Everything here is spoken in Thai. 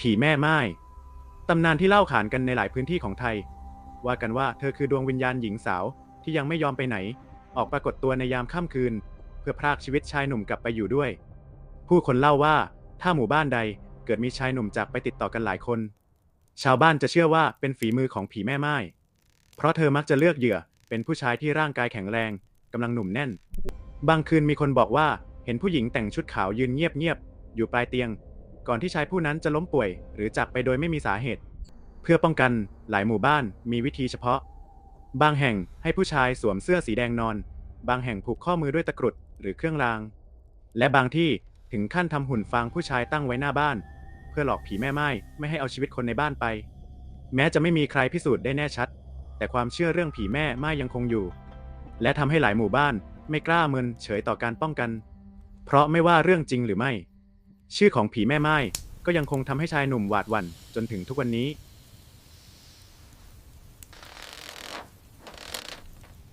ผีแม่ไม้ตำนานที่เล่าขานกันในหลายพื้นที่ของไทย ว่ากันว่าเธอคือดวงวิญญาณหญิงสาวที่ยังไม่ยอมไปไหน ออกปรากฏตัวในยามค่ำคืน เพื่อพรากชีวิตชายหนุ่มกลับไปอยู่ด้วย ผู้คนเล่าว่าถ้าหมู่บ้านใดเกิดมีชายหนุ่มจากไปติดต่อกันหลายคน ชาวบ้านจะเชื่อว่าเป็นฝีมือของผีแม่ไม้เพราะเธอมักจะเลือกเหยื่อเป็นผู้ชายที่ร่างกายแข็งแรงกำลังหนุ่มแน่น บางคืนมีคนบอกว่าเห็นผู้หญิงแต่งชุดขาวยืนเงียบๆอยู่ปลายเตียง ก่อนที่ชายผู้นั้นจะล้มป่วย หรือจากไปโดยไม่มีสาเหตุ เพื่อป้องกันหลายหมู่บ้านมีวิธีเฉพาะ บางแห่งให้ผู้ชายสวมเสื้อสีแดงนอน บางแห่งผูกข้อมือด้วยตะกรุดหรือเครื่องราง และบางที่ถึงขั้นทำหุ่นฟางผู้ชายตั้งไว้หน้าบ้าน เพื่อหลอกผีแม่ไม้ไม่ให้เอาชีวิตคนในบ้านไป แม้จะไม่มีใครพิสูจน์ได้แน่ชัด แต่ความเชื่อเรื่องผีแม่ไม้ยังคงอยู่ และทำให้หลายหมู่บ้านไม่กล้าเมินเฉยต่อการป้องกัน เพราะไม่ว่าเรื่องจริงหรือไม่ ชื่อของผีแม่ไม้ก็ยังคงทำให้ชายหนุ่มหวาดหวั่นจนถึงทุกวันนี้